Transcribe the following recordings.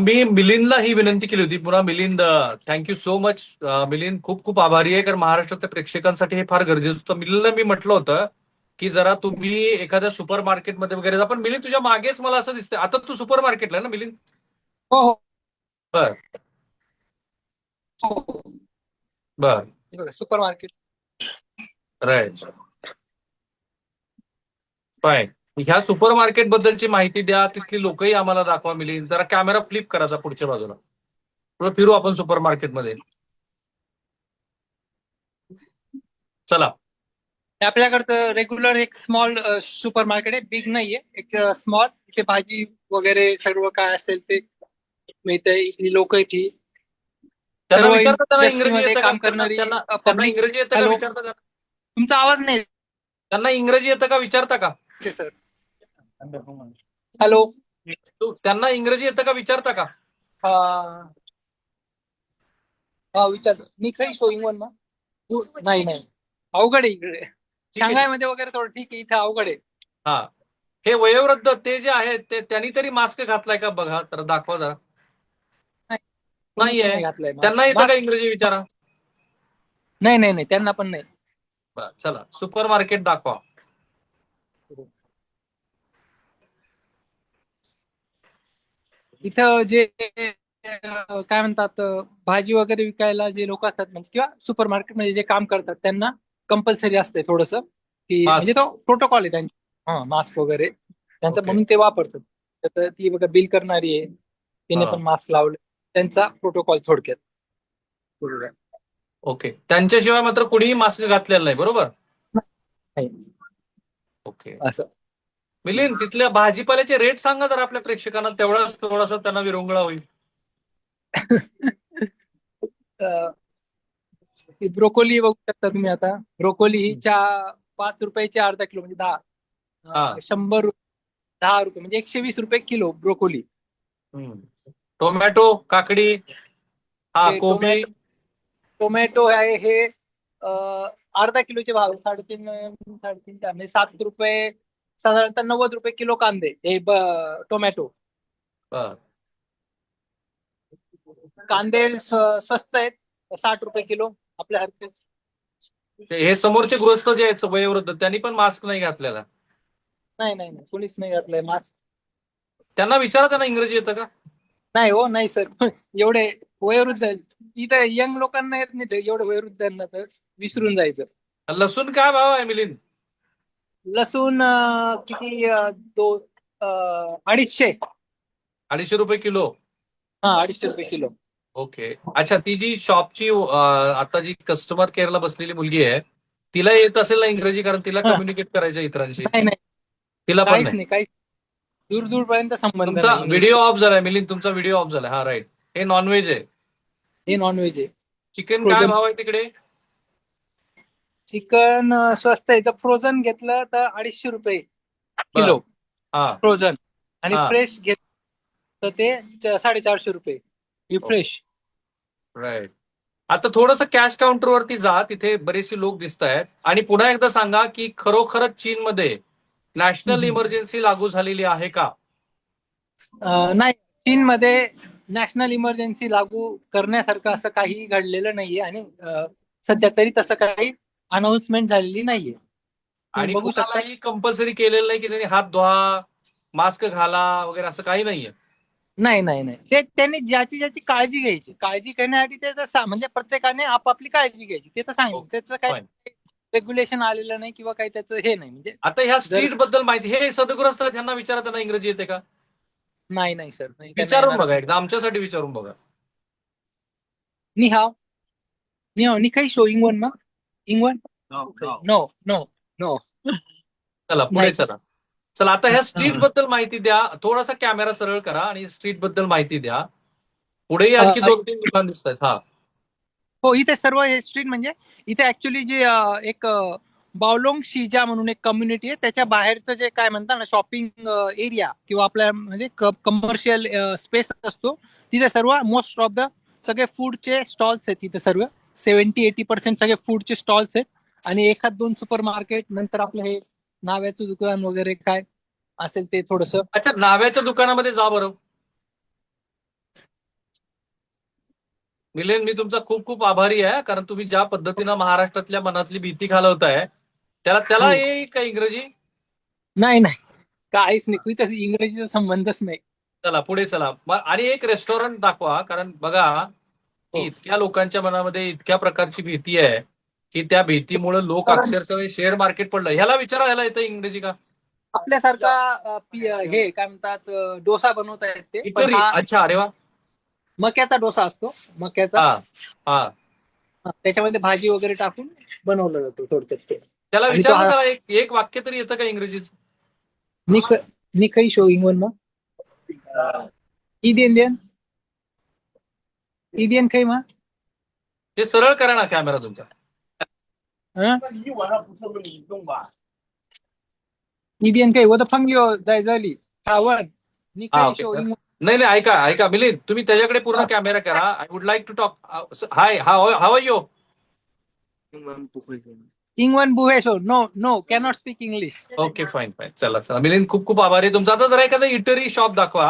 मी मिलिंदला ही विनंती केली होती. पुन्हा Milind thank you so much Milind खूप खूप आभारी आहे कारण महाराष्ट्रातल्या प्रेक्षकांसाठी हे फार गरजेचं होतं. मिलिंदला मी म्हटलं होतं की जरा तुम्ही एखाद्या सुपर मार्केटमध्ये वगैरे जा. पण मिलिंद तुझ्या मागेच मला असं दिसतंय. आता तू सुपर मार्केटला ना मिलिंद? हो बर. हो बर सुपर मार्केट राईट. फाईन ह्या सुपर मार्केट बद्दलची माहिती द्या तिथली लोकही आम्हाला दाखवा मिलिंद जरा कॅमेरा फ्लिप करायचा पुढच्या बाजूला. थोडं फिरू आपण सुपर मार्केटमध्ये चला आपल्याकडचं रेग्युलर एक स्मॉल सुपर मार्केट आहे. बिग नाहीये. एक स्मॉल इथे भाजी वगैरे सर्व काय असेल ते मिळतंय. इथली लोक इथे काम करणारी इंग्रजी येतं का? Hello? विचारता का तुमचा आवाज नाही त्यांना इंग्रजी येतं का? विचारता का? Sir hello. तू त्यांना इंग्रजी येतं का विचारता का? हा. हा विचार. मी काही शोईंग वन ना? नाही नाही. अवघड आहे इकडे. शांघायमध्ये वगैरे थोडं ठीक आहे. इथे अवघड आहे. हा. हे वयोवृद्ध ते जे आहेत ते त्यांनी तरी मास्क घातलाय का? बघा तर दाखवा जरा. नाहीये. त्यांना येतं का इंग्रजी विचारा? नाही नाही नाही. त्यांना पण नाही. चला. सुपर मार्केट दाखवा. इथं जे काय म्हणतात भाजी वगैरे विकायला जे लोक असतात म्हणजे किंवा सुपर मार्केटमध्ये जे काम करतात त्यांना कंपल्सरी असते थोडस की. म्हणजे तो प्रोटोकॉल आहे त्यांचा. हा मास्क वगैरे. त्यांचं. म्हणून ते वापरतात. तर ती बघा बिल करणारी आहे. तिने. पण मास्क लावले. त्यांचा प्रोटोकॉल थोडक्यात. ओके त्यांच्याशिवाय मात्र कुणीही मास्क घातलेला नाही बरोबर? ओके असं. मिलिंद तिथल्या भाजीपाल्याचे रेट सांगा जरा आपल्या प्रेक्षकांना. तेवढाच थोडासा त्यांना विरंगुळा होईल. ब्रोकोली बघू शकता तुम्ही आता. ब्रोकोली ही चा पाच रुपयाची अर्धा किलो म्हणजे दहा. शंभर दहा रुपये म्हणजे एकशे वीस रुपये किलो ब्रोकोली. टोमॅटो काकडी हा कोबी. टोमॅटो आहे हे अर्धा किलोचे भाव. साडेतीन साडेतीन चार म्हणजे सात रुपये साधारणतः नव्वद रुपये किलो कांदे हे टोमॅटो. कांदे स्व- स्वस्त आहेत साठ रुपये किलो आपल्यासारखे ते हे समोरचे गृहस्थ जे आहेत वयोवृद्ध त्यांनी पण मास्क नाही घातलेला. नाही नाही नाही कोणीच नाही घातलंय मास्क. त्यांना विचारा त्यांना इंग्रजी येतं का? नाही हो नाही सर. एवढे वयोवृद्ध इथं यंग लोकांना येत नाही एवढे वयोवृद्धांना तर विसरून जायचं. लसूण काय भाव आहे मिलिंद? लसूण अं, किती अं, दो अं, अडीचशे. अडीचशे रुपये किलो? हा अडीचशे रुपये किलो. ओके. अच्छा ती जी शॉपची अं, आता जी कस्टमर केअरला बसलेली मुलगी आहे तिला येत असेल ना इंग्रजी? कारण तिला हा. कम्युनिकेट करायचं इतरांशी. नाही नाही. तिला पण काहीच नाही. दूर दूर पर्यंत संबंध तुमचा नाही. व्हिडिओ ऑफ झालाय मिलिंद तुमचा व्हिडिओ ऑफ झालाय. हा राईट हे नॉनव्हेज आहे. हे नॉनव्हेज आहे. चिकन काय. भाव आहे तिकडे? चिकन अं, स्वस्त आहे. जर फ्रोझन घेतलं तर अडीचशे रुपये किलो. हा. फ्रोझन आणि हा. फ्रेश घेत तर ते च- साडेचारशे रुपये. ही फ्रेश राईट आता थोडस कॅश काउंटरवरती जा. तिथे बरेचसे लोक दिसत आहेत. आणि पुन्हा एकदा सांगा की खरोखरच चीनमध्ये नॅशनल हम्म. इमर्जन्सी लागू झालेली आहे का? अं, नाही. चीनमध्ये नॅशनल इमर्जन्सी लागू करण्यासारखं असं काही घडलेलं नाहीये. आणि अं, सध्या तरी तसं काही अनाउन्समेंट झालेली नाहीये. आणि बघू शकता कुणालाही कंपल्सरी केलेलं नाही की त्यांनी हात धुवा मास्क घाला वगैरे असं काही नाहीये. नाही नाही नाही. ते त्यांनी ज्याची ज्याची काळजी घ्यायची. काळजी करण्यासाठी ते तर सा- म्हणजे प्रत्येकाने आपापली काळजी घ्यायची. ते तर सांगितलं. Okay. त्याचं काही रेग्युलेशन आलेलं नाही किंवा काही त्याचं हे नाही. म्हणजे आता ह्या स्ट्रीटबद्दल माहिती हे सदग्रस्त आहेत त्यांना विचारा त्यांना इंग्रजी येते का? नाही नाही सर विचारून. बघा एकदा. आमच्यासाठी विचारून बघा. नि हाव नि हाव नि काही शो इंगवन मा? इंगवन नो नो नो चला पुढे. चला. चला आता ह्या स्ट्रीट. बद्दल माहिती द्या. थोडासा कॅमेरा सरळ करा आणि स्ट्रीटबद्दल माहिती द्या. पुढेही आणखी दोन तीन दुकान दिसत आहेत हा. हो इथे सर्व हे स्ट्रीट म्हणजे इथे ऍक्च्युली जे एक बावलोंग शिजा म्हणून एक कम्युनिटी आहे. त्याच्या बाहेरचं जे काय म्हणतात ना शॉपिंग एरिया किंवा आपल्या म्हणजे कमर्शियल स्पेस असतो तिथे सर्व मोस्ट ऑफ द सगळे फूडचे स्टॉल्स आहेत तिथे सर्व. सेव्हन्टी एटी पर्सेंट सगळे फूडचे स्टॉल्स आहेत. आणि एखाद दोन सुपर मार्केट नंतर आपलं हे नाव्याचं दुकान वगैरे काय असेल ते थोडस. अच्छा नाव्याच्या दुकानामध्ये जा बरं. मिलिंद मी तुमचा खूप खूप आभारी आहे कारण तुम्ही ज्या पद्धतीनं महाराष्ट्रातल्या मनातली भीती घालवताय त्याला त्याला हो. येईल का इंग्रजी? नाही नाही. काहीच नाही. तसं इंग्रजीचा संबंधच नाही. चला पुढे चला. आणि एक रेस्टॉरंट दाखवा कारण बघा की हो. इतक्या लोकांच्या मनामध्ये इतक्या प्रकारची भीती आहे की त्या भीतीमुळे लोक अक्षरशः शेअर मार्केट पडलं. ह्याला विचारा ह्याला येतं इंग्रजी का? आपल्यासारखा हे काय म्हणतात डोसा बनवता येत हा अच्छा अरे वा. मक्याचा डोसा असतो मक्याचा. हा हा. हा, त्याच्यामध्ये भाजी वगैरे टाकून बनवलं जातो थोडक्यात ते. त्याला विचारा हा- एक एक वाक्य तरी येतं का इंग्रजीचं निक निकई शोईंग वन मग इदियन इदियन काही मग ते सरळ करा ना कॅमेरा तुमचा हं? 那你晚上不是问你动吧？ इदियन काही व फंगिओ जाय झाली खावन हा, निकई ओके. शोईंग नाही नाही ऐका ऐका मिलिंद तुम्ही त्याच्याकडे पूर्ण कॅमेरा करा I would like to talk hi how how you इंगवन बुहेशो no no cannot speak English okay fine fine चला चला मिलिंद खूप खूप आभारी आहे तुमचा आता जरा एखादा इटरी शॉप दाखवा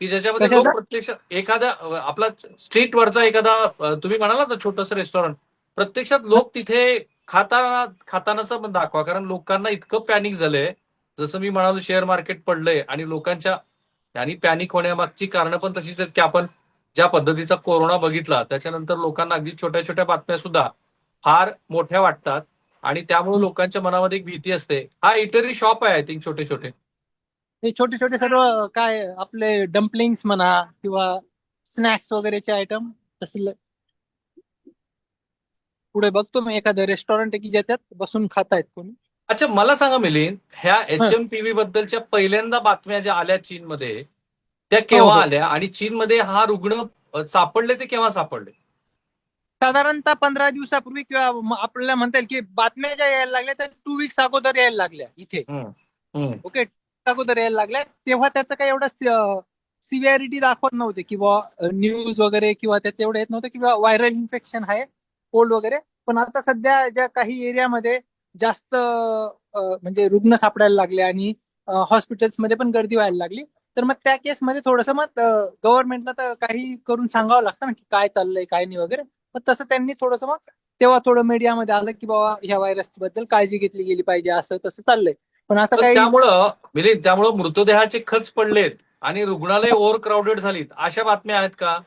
की ज्याच्यामध्ये लोक? प्रत्यक्ष एखादा आपला स्ट्रीट वरचा एखादा तुम्ही म्हणाला ना छोटस रेस्टॉरंट प्रत्यक्षात लोक तिथे खाताना खातानाचं पण दाखवा. कारण लोकांना इतकं पॅनिक झालंय. जसं मी म्हणालो शेअर मार्केट पडलंय आणि लोकांच्या आणि पॅनिक होण्यामागची कारणं पण तशीच आहेत की आपण ज्या पद्धतीचा कोरोना बघितला त्याच्यानंतर लोकांना अगदी छोट्या छोट्या बातम्या सुद्धा फार मोठ्या वाटतात. आणि त्यामुळे लोकांच्या मनामध्ये एक भीती असते. हा इटरी शॉप आहे आय थिंक छोटे छोटे हे छोटे छोटे सर्व काय आपले डम्पलिंग्स म्हणा किंवा स्नॅक्स वगैरेचे आयटम तसले. पुढे बघतो मी एखादं रेस्टॉरंट की ज्याच्यात बसून खातायत कोणी. अच्छा मला सांगा मिलिंद ह्या एच एम टीव्ही बद्दलच्या पहिल्यांदा बातम्या ज्या आल्या चीनमध्ये त्या केव्हा हो. आल्या? आणि चीनमध्ये हा रुग्ण सापडले ते केव्हा सापडले? साधारणतः पंधरा दिवसापूर्वी किंवा आपल्याला म्हणता येईल की बातम्या ज्या यायला लागल्या त्या टू वीक्स अगोदर यायला लागल्या इथे. ओके अगोदर यायला लागल्या. तेव्हा त्याचं काही एवढं सिव्हिअरिटी दाखवत नव्हते किंवा न्यूज वगैरे किंवा त्याचं एवढं येत नव्हतं किंवा व्हायरल इन्फेक्शन आहे कोल्ड वगैरे. पण आता सध्या ज्या काही एरियामध्ये जास्त म्हणजे रुग्ण सापडायला लागले आणि हॉस्पिटल्समध्ये पण गर्दी व्हायला लागली. तर मग त्या केसमध्ये थोडंसं मग गव्हर्नमेंटला तर काही करून सांगावं लागतं ना की काय चाललंय काय नाही वगैरे. मग तसं त्यांनी थोडंसं मग तेव्हा थोडं मीडियामध्ये आलं की बाबा ह्या व्हायरसबद्दल काळजी घेतली गेली पाहिजे असं तसं चाललंय. पण असं तर काही त्यामुळं मिलिंद त्यामुळं मृतदेहाचे खच पडलेत आणि रुग्णालय ओव्हर क्राऊडेड झालीत. अशा बातम्या आहेत का?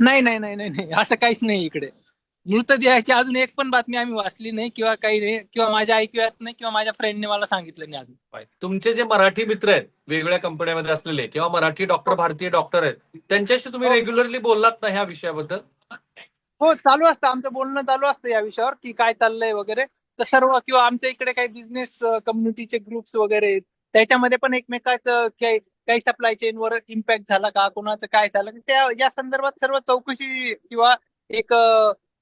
नाही नाही नाही नाही नाही. असं काहीच नाही इकडे. मृतदेहाची अजून एक पण बातमी आम्ही वाचली नाही किंवा काही नाही किंवा माझ्या ऐकूयात नाही किंवा माझ्या फ्रेंडने मला सांगितलं नाही अजून. तुमचे जे मराठी मित्र आहेत वेगवेगळ्या कंपन्यामध्ये असलेले किंवा मराठी डॉक्टर भारतीय डॉक्टर आहेत त्यांच्याशी तुम्ही हो. रेग्युलरली बोललात ना ह्या विषयाबद्दल? हो चालू असतं. आमचं बोलणं चालू असतं या विषयावर की काय चाललंय वगैरे. तर सर्व किंवा आमच्या इकडे काही बिझनेस कम्युनिटीचे ग्रुप्स वगैरे त्याच्यामध्ये पण एकमेकाचं काही काही सप्लाय चेनवर इम्पॅक्ट झाला का? कोणाचं काय झालं? त्या या संदर्भात सर्व चौकशी किंवा एक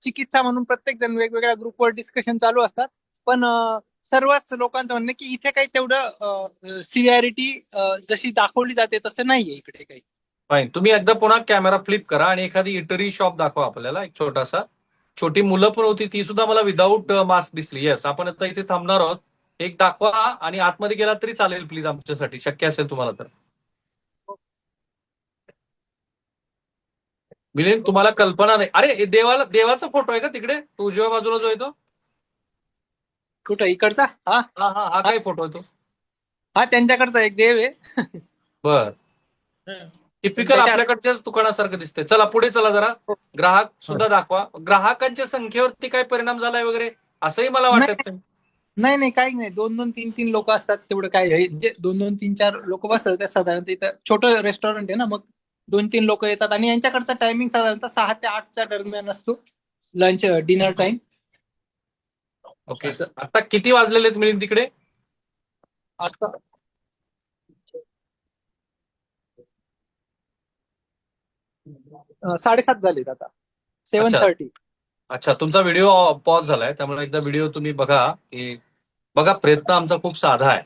चिकित्सा म्हणून प्रत्येक जण वेगवेगळ्या ग्रुपवर डिस्कशन चालू असतात. पण सर्वच लोकांचं म्हणणं की इथे काही तेवढं सिव्हिअरिटी जशी दाखवली जाते तसं नाहीये इकडे काही. तुम्ही एकदा पुन्हा कॅमेरा फ्लिप करा आणि एखादी इटरी शॉप दाखवा आपल्याला एक छोटासा. छोटी मुलं पण होती ती सुद्धा मला विदाऊट मास्क दिसली. येस आपण आता इथे थांबणार आहोत. एक दाखवा आणि आतमध्ये गेला तरी चालेल प्लीज आमच्यासाठी. शक्य असेल तुम्हाला तर. मिलिंद तुम्हाला कल्पना नाही. अरे देवाला देवाचा फोटो आहे का तिकडे? तो उजव्या बाजूला जो आहे तो? कुठं? इकडचा? हा? हा हा हा काय फोटो आहे तो? हा त्यांच्याकडचा एक देव आहे. बर. टिपिकल आपल्याकडच्याच दुकानासारखं दिसतंय. चला पुढे चला जरा. हो. ग्राहक सुद्धा दाखवा. ग्राहकांच्या संख्येवरती काय परिणाम झालाय वगैरे असंही मला वाटत नाही. नाही नाही काही नाही. दोन दोन तीन तीन लोक असतात तेवढं काय. म्हणजे दोन दोन तीन चार लोक बसतात साधारणतः इथं. छोटं रेस्टॉरंट आहे ना मग दोन तीन लोक येतात आणि यांच्याकडचा टायमिंग साधारणतः सहा ते आठच्या दरम्यान असतो. लंच डिनर टाइम ओके असं. आता किती वाजलेले आहेत मिळून तिकडे? असं साडेसात झालेत आता. सेव्हन अच्छा. थर्टी अच्छा तुमचा व्हिडिओ पॉज झालाय त्यामुळे एकदा व्हिडिओ तुम्ही बघा की बघा प्रयत्न आमचा खूप साधा आहे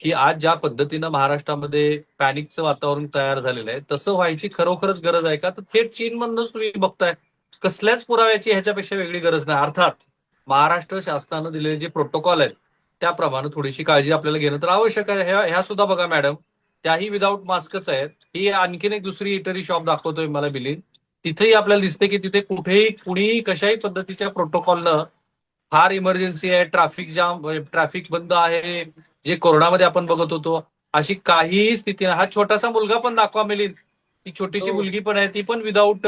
की आज ज्या पद्धतीनं महाराष्ट्रामध्ये पॅनिकचं वातावरण तयार झालेलं आहे तसं व्हायची खरोखरच गरज आहे का? तर थेट चीनमधनच तुम्ही बघताय. कसल्याच पुराव्याची ह्याच्यापेक्षा वेगळी गरज नाही. अर्थात महाराष्ट्र शासनानं दिलेले जे प्रोटोकॉल आहेत त्याप्रमाणे थोडीशी काळजी आपल्याला घेणं तर आवश्यक आहे. ह्या ह्या सुद्धा बघा मॅडम त्याही विदाऊट मास्कच आहेत. ही आणखीन एक दुसरी इटरी शॉप दाखवतोय मला बिलिंग तिथेही आपल्याला दिसते की तिथे कुठेही कुणीही कशाही पद्धतीच्या प्रोटोकॉलनं फार इमर्जन्सी आहे ट्रॅफिक जाम ट्रॅफिक बंद आहे जे कोरोनामध्ये आपण बघत होतो अशी काहीही स्थिती नाही. हा छोटासा मुलगा पण दाखवा मिळेल ती छोटीशी हो. मुलगी पण आहे ती पण विदाऊट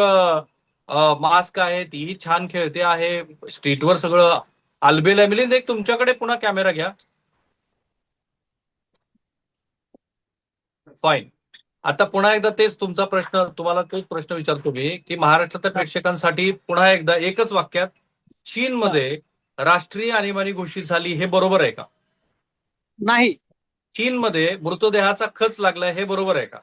मास्क आहे तीही छान खेळते आहे. स्ट्रीटवर सगळं आलबेल आहे. मिलिंद एक तुमच्याकडे पुन्हा कॅमेरा घ्या. फाईन आता पुन्हा एकदा तेच तुमचा प्रश्न तुम्हाला तोच प्रश्न विचारतो मी की महाराष्ट्रातल्या प्रेक्षकांसाठी पुन्हा एकदा एकच वाक्यात चीनमध्ये राष्ट्रीय आणीबाणी घोषित झाली हे बरोबर आहे का? नाही. चीनमध्ये मृतदेहाचा खच लागलाय हे बरोबर आहे का?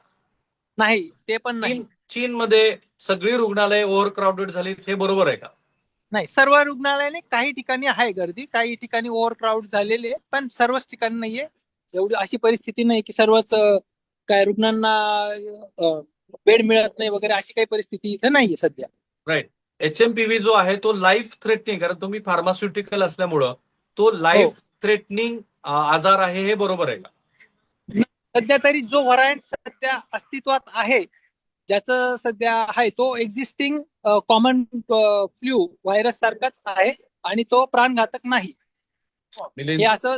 नाही ते पण नाही. चीन चीनमध्ये सगळी रुग्णालय ओव्हर क्राऊडेड झाली हे बरोबर आहे का? नाही सर्व रुग्णालयाने काही ठिकाणी आहे गर्दी काही ठिकाणी ओव्हर क्राऊड झालेले आहे, पण सर्वच ठिकाणी नाहीये. एवढी अशी परिस्थिती नाही की सर्वच काय रुग्णांना बेड मिळत नाही वगैरे अशी काही परिस्थिती इथं नाहीये सध्या. एच एम पी व्ही जो आहे तो लाईफ थ्रेटनिंग कारण तुम्ही फार्मास्युटिकल असल्यामुळं तो लाईफ थ्रेटनिंग आजार आहे हे बरोबर आहे का? सध्या तरी जो व्हरायंट सध्या अस्तित्वात आहे ज्याचं सध्या आहे तो एक्झिस्टिंग कॉमन फ्ल्यू व्हायरस सारखाच आहे आणि तो प्राणघातक नाही. हे असं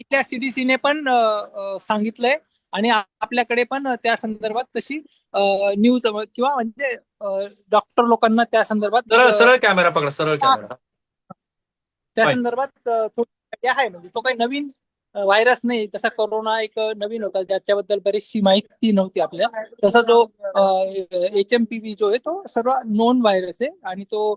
इथल्या सीडीसीने पण सांगितलंय. आणि आपल्याकडे पण त्या संदर्भात तशी न्यूज किंवा म्हणजे डॉक्टर लोकांना त्या संदर्भात सरळ कॅमेरा पकडा सरळ कॅमेरा. त्या. संदर्भात आहे म्हणजे तो काही नवीन व्हायरस नाही. तसा कोरोना एक नवीन होता ज्याच्याबद्दल बरीचशी माहिती नव्हती आपल्याला. तसा जो एच एम पी व्ही जो आहे तो सर्व नोन व्हायरस आहे. आणि तो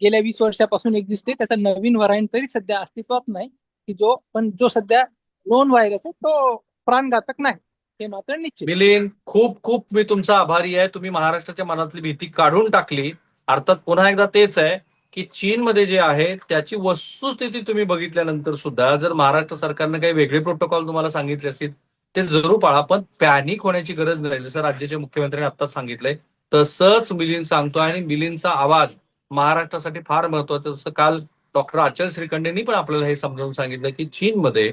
गेल्या वीस वर्षापासून एक्झिस्ट आहे. त्याचा नवीन व्हरायंट तरी सध्या अस्तित्वात नाही. की जो पण जो सध्या नोन व्हायरस आहे तो प्राणघातक नाही. हे मात्र निश्चित. मिलिंद खूप खूप मी तुमचा आभारी आहे. तुम्ही महाराष्ट्राच्या मनातली भीती काढून टाकली. अर्थात पुन्हा एकदा तेच आहे की चीनमध्ये जे आहे त्याची वस्तुस्थिती तुम्ही बघितल्यानंतर सुद्धा जर महाराष्ट्र सरकारने काही वेगळे प्रोटोकॉल तुम्हाला सांगितले असतील ते जरूर पाळा. पण पॅनिक होण्याची गरज नाही. जसं राज्याच्या मुख्यमंत्र्यांनी आताच सांगितलंय तसंच मिलिंद सांगतोय आणि मिलिंदचा आवाज महाराष्ट्रासाठी फार महत्त्वाचा जसं काल डॉक्टर आचार्य श्रीखंडेंनी पण आपल्याला हे समजावून सांगितलं की चीनमध्ये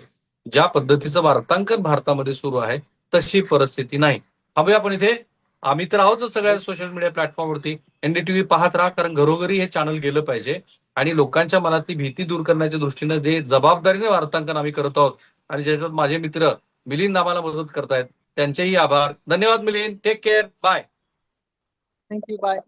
ज्या पद्धतीचं वार्तांकन भारतामध्ये सुरू आहे तशी परिस्थिती नाही. थांबूया आपण इथे. आम्ही तर आहोतच सगळ्या सोशल मीडिया प्लॅटफॉर्मवरती एनडीटीव्ही पाहत राहा कारण घरोघरी हे चॅनल गेलं पाहिजे. आणि लोकांच्या मनातली भीती दूर करण्याच्या दृष्टीनं जे जबाबदारीने वार्तांकन आम्ही करत आहोत आणि ज्याच्यात माझे मित्र मिलिंद आम्हाला मदत करतायत त्यांचेही आभार. धन्यवाद Milind. Take care bye thank you bye